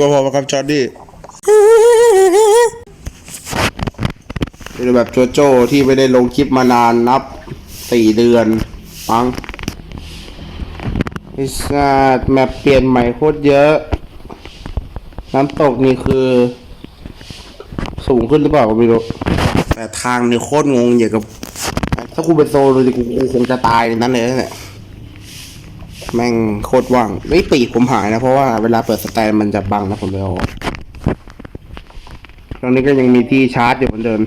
ก็อยู่กับผมครับจอร์ดี้เป็นแบบโจโจ้ที่ไม่ได้ลงคลิปมานานนับสี่เดือนปังไอ้สัตว์แมปเปลี่ยนใหม่โคตรเยอะ น้ำตกนี่คือ สูงขึ้นหรือเปล่าก็ไม่รู้แต่ทางนี่โคตรงงอย่างกับ ถ้ากูเป็นโซโลดิกูกูคงจะตายในนั้นเลยเนี่ย แม่งโคตรว่างไม่ปีกผมหายนะ เพราะว่าเวลาเปิดสแตนมันจะบังนะผมเลยเอาออกตรงนี้ก็ยังมีที่ชาร์จอยู่เหมือนเดิม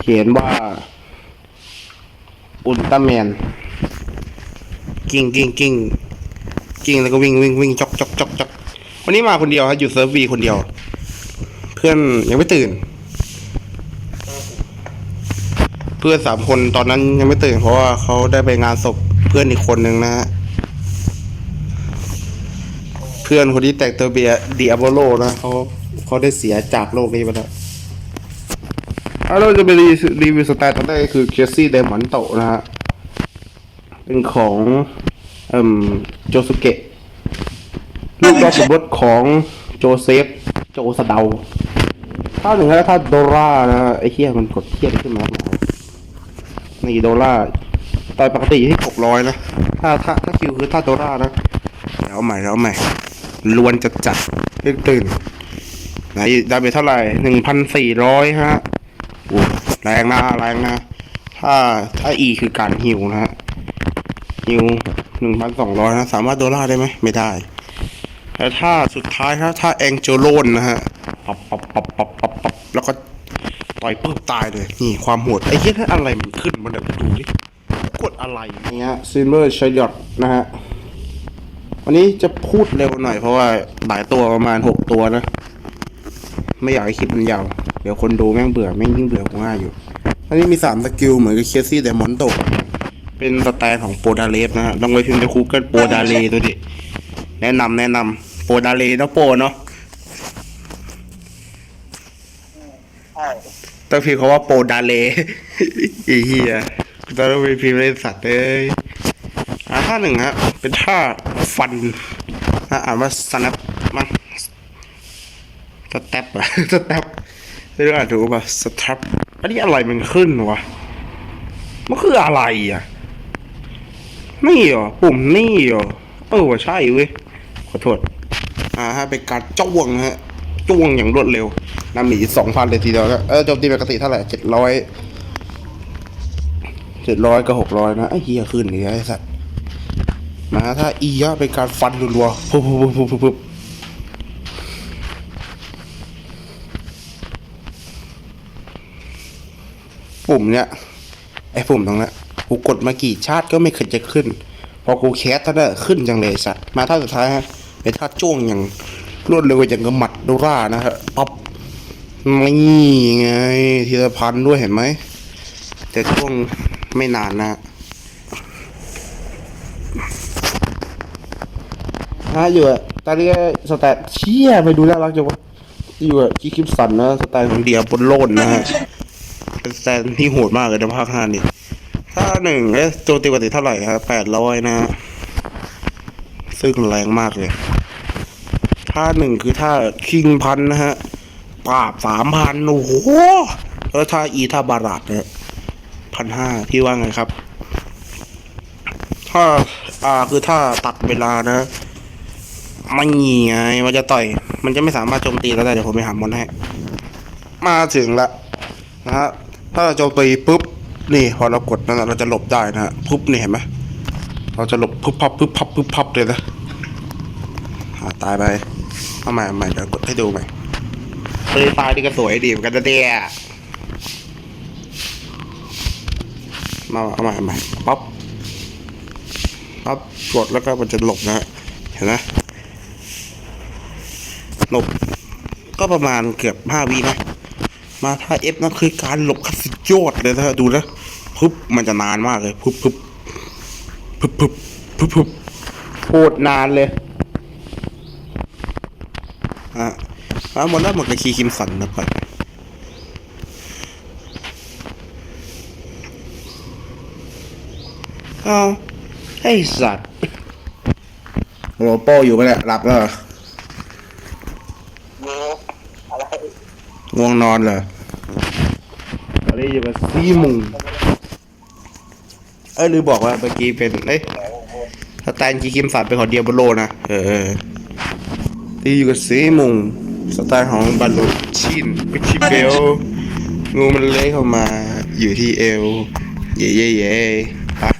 เขียนว่า อุลตร้าแมน กิ้งกิ้งกิ้งกิ้งแล้วก็วิ่งวิ่งวิ่งจอกจอกจอกจอกวันนี้มาคนเดียวครับอยู่เซิร์ฟวีคนเดียว เพื่อนยังไม่ตื่น เพื่อนสามคนตอนนั้นยังไม่ตื่นเพราะว่าเขาได้ไปงานศพเพื่อนอีกคนหนึ่งนะฮะ พื่อนคนที่แต่งตัวเบียดิอาโบโลนะเขาเขาได้เสียจากโลกนี้ไปแล้วถ้าเราจะไปรีรีวิวสไตล์ตอนแรกก็คือเคสซี่เดมอนโตนะฮะ เป็นของเอ่มโจสุเกะลูกยอดสมบทของโจเซฟ โจสเดาถ้าหนึ่งแล้วถ้าโดรานะไอ้เฮียมันกดเทียนขึ้นมานี่โดราต่อยปกติอยู่ที่หกร้อยนะ ถ้าถ้าถ้าคิวคือถ้าโดรานะแล้วใหม่แล้วใหม่ ล้วนจัดจัดเรื่องตื่นไหนได้ไปเท่าไหร่หนึ่งพันสี่ร้อยฮะโอ้แรงนะแรงนะ ถ้าถ้า E คือการฮิวนะฮะฮิวหนึ่งพันสองร้อยนะ สามารถโดล่าได้ไหมไม่ได้แล้วถ้าสุดท้ายถ้าถ้าแองเจโลนนะฮะปับปับปับปับปับปับแล้วก็ต่อยปุ๊บตายเลย นี่ความโหดไอ้เหี้ยอะไรมันขึ้นมาเดี๋ยวดูดิกดอะไรเนี่ยซิลเวอร์ชยอตนะฮะ วันนี้จะพูดเร็วหน่อยเพราะว่าหลายตัวประมาณหกตัวนะ ไม่อยากให้คลิปมันยาว เดี๋ยวคนดูแม่งเบื่อแม่งยิ่งเบื่อกูง่ายอยู่อันนี้มีสามสกิลเหมือนกับเคซี่แต่มอนโตเป็นสไตล์ของโปรดาเลฟนะฮะลองไปพิมพ์ในคูเกิลโปรดาเลดูดิ แนะนำแนะนำโปรดาเลเนาะโปรเนาะต้องพิมพ์คำว่าโปรดาเลอีเหี้ยกูต้องไปพิมพ์ในสัตว์เลยอ่าท่าหนึ่งฮะ เป็นท่า ฟันนะอ่านว่าสแนปมั้งสแตปอะสแตปไม่รู้อ่านถูกป่ะสแตปอันนี้อะไรมันขึ้นวะมันคืออะไรอะนี่เหรอปุ่มนี่เหรอเออใช่เว้ยขอโทษอ่าฮะเป็นการจ้วงฮะจ้วงอย่างรวดเร็วนำหนีสองพันเลยทีเดียวนะเออโจมตีปกติเท่าไหร่เจ็ดร้อยเจ็ดร้อยกับหกร้อยนะไอ้เฮียขึ้นเลยไอ้สัตว์ นะฮะถ้าอียะเป็นการฟันรัวๆปุ๊บปุ๊บปุ๊บปุ๊บปุ๊บปุ่มเนี้ยไอ้ปุ่มตรงนั้นกูกดมากี่ชาติก็ไม่เคยจะขึ้น พอกูแคสท่านั้นขึ้นจังเลยสัตว์มาท่าสุดท้ายฮะเป็นท่าจ้วงอย่างรวดเร็วอย่างกับหมัดโดรานะฮะป๊อปนี่ไงทีละพันด้วยเห็นไหมแต่ช่วงไม่นานนะ ฮะฮะอยู่อะตอนนี้สแตทเชี่ยไปดูน่ารักจังวะอยู่อะกีคิปสันนะสไตล์ของเดียบนโลนนะฮะเป็นสแตนที่โหดมากเลยในภาคห้านี่ถ้าหนึ่งเอ๊ะโจตีปกติเท่าไหร่ครับแปดร้อยนะฮะซึ่งแรงมากเลยถ้าหนึ่งคือถ้าคิงพันนะฮะปราบสามพันโอ้โหแล้วถ้าอีถ้าบาราดเนี่ยพันห้าพี่ว่าไงครับ ถ้าอ่าคือถ้าตัดเวลานะ ไม่ไงมันจะต่อย มันจะไม่สามารถโจมตีแล้วได้เดี๋ยวผมไปหามอนให้มาถึงละนะฮะถ้าเราโจมตีปุ๊บนี่พอเรากดนั่นเราจะหลบได้นะฮะปุ๊บนี่เห็นไหมเราจะหลบปุ๊บพับปุ๊บพับปุ๊บพับเลยนะาตายไปเอาใหม่เอาใหม่เดี๋ยวกดให้ดูใหม่เฮ้ยตายนี่ก็สวยดีเหมือนกันนะเนี่ยมาเอาใหม่เอาใหม่ป๊อปป๊อปกดแล้วก็มันจะหลบนะฮะเห็นไหม หลบ ก็ประมาณเกือบห้าวินะมาถ้าเอฟนั่นคือการหลบขั้นสุดยอดเลยนะดูนะปุ๊บมันจะนานมากเลยปุ๊บปุ๊บปุ๊บปุ๊บปุ๊บปุ๊บโคตรนานเลยอะอะหมดแล้วหมดกับคีคิมสันนะไปอ้าไอ้สัตว์โรโปอยู่ไปแหละหลับแล้วเหรอ ง่วงนอนเหรออนนี้อยู่กับซีมุงเอ้ยหรือบอกว่าเมื่อกี้เป็นเอ้ยสแตนกีคิมสัตว์เป็นของเดียบโลนะเออที่อยู่กับซีมุงสไตล์ของบาลูชินกุชิเบลงูมันเลื้อยเข้ามาอยู่ที่เอว เย่เย่เย่ปะ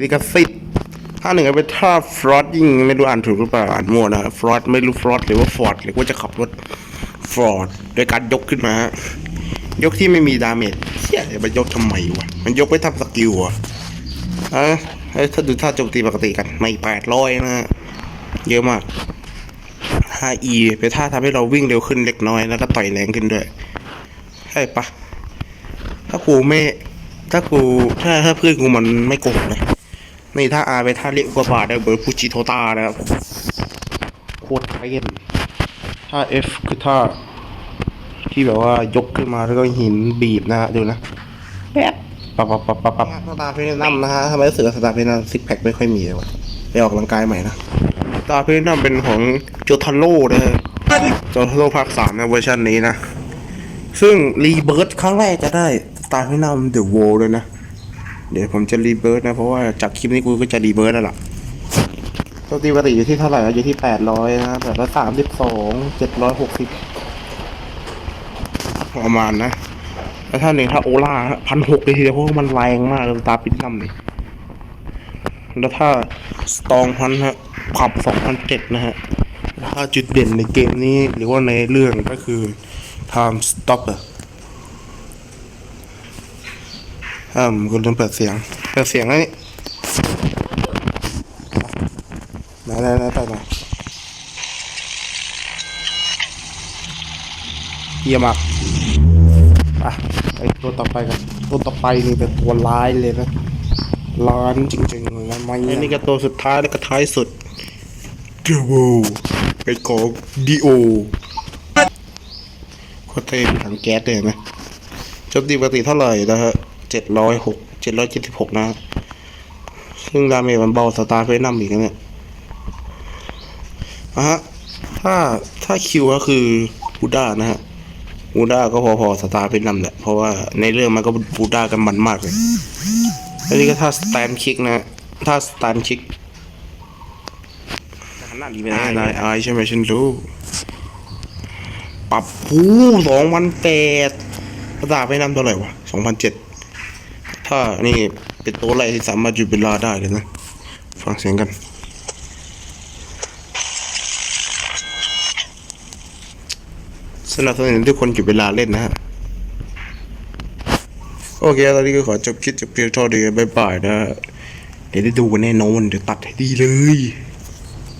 ลิกาซิตท่าหนึ่งก็เป็นท่าฟรอดยิ่งไม่รู้อ่านถูกหรือเปล่าอ่านมั่วนะฟรอดไม่รู้ฟรอดหรือว่าฟอร์ดหรือว่าจะขับรถ ฟอร์ดโดยการยกขึ้นมา ยกที่ไม่มีดาเมจเชี่ยมันยกทำไมวะ มันยกไว้ทำสกิลเหรอะอะถ้าดูท่าโจมตีปกติกันไม่แปดร้อยนะ เยอะมาก 5e เป็นท่าทำให้เราวิ่งเร็วขึ้นเล็กน้อยแล้วก็ต่อยแรงขึ้นด้วยใช่ปะถ้ากูไม่ ถ้ากูถ้าถ้าเพื่อนกูมันไม่โกงเลยนี่ถ้าอาไปท่าเรียกกว่าบาทได้เบอร์ฟูจิโทตานะครับ ถ้า F คือท่า ที่แบบว่ายกขึ้นมาแล้วก็หินบีบนะฮะดูนะแป๊บปับปับปับปับปับสตาร์เพนนัมนะฮะทำไมรู้สึกว่าสตาร์เพนนัมซิกแพคไม่ค่อยมีเลยวะไปออกกำลังกายใหม่นะสตาร์เพนนัมเป็นของโจทาโร่นะฮะโจทาโร่ภาคสามนะเวอร์ชันนี้นะ ซึ่งรีเบิร์ตครั้งแรกจะได้สตาร์ให้นำเดอะโวเลยนะ เดี๋ยวผมจะรีเบิร์ตนะ เพราะว่าจากคลิปนี้กูก็จะรีเบิร์ตแล้วล่ะ ตัวตีปกติอยู่ที่เท่าไหร่อะอยู่ที่แปดร้อยนะแปดร้อยสามสิบสองเจ็ดร้อยหกสิบประมาณนะ แล้วถ้าหนึ่งถ้าโอล่าพันหกเลยทีเดียวเพราะว่ามันแรงมากตาปินนัมนี่แล้วถ้าสตองพันฮะขับสองพันเจ็ดนะฮะ ถ้าจุดเด่นในเกมนี้หรือว่าในเรื่องก็คือ time stopper อ่าคุณต้องเปิดเสียง เปิดเสียงไอ้นี่ ไหนไหนไหนไปไหนเยี่ยมมากอะไอตัวต่อไปกันตัวต่อไปนี่เป็นตัวร้ายเลยนะร้านจริงๆเลยนะไม่อันนี้ก็ตัวสุดท้ายแล้วก็ท้ายสุดเดโวเป็นของดีโอคตรเท่ถังแก๊สเลยนะจมตีปกติเท่าไหร่นะฮะเจ็ดร้อยหกเจ็ดร้อยเจ็ดสิบหกนะซึ่งดาเมจมันเบาสตาร์เฟนัมอีกนะเนี่ย อะฮะ ถ้าถ้าคิวก็คือบูด้านะฮะบูด้าก็พอๆสตาร์เฟนัมแหละ เพราะว่าในเรื่องมันก็บูด้ากันมันมากเลยอันนี้ก็ถ้าสแตนคิกนะฮะถ้าสแตนคิกหันหน้าดีไปได้ได้อายใช่ไหมฉันรู้ ปรับหูสองพันแปดภาษาไปนำเท่าไหร่วะสองพันเจ็ดถ้านี่เป็นตัวอะไรที่สามารถหยุดเวลาได้เลยนะ ฟังเสียงกัน สนับสนุนทุกคนหยุดเวลาเล่นนะฮะ โอเค ตอนนี้ก็ขอจบคลิปจบเพียงเท่านี้บ๊ายบายนะ เดี๋ยวได้ดูกันแน่นอน เดี๋ยวตัดให้ดีเลย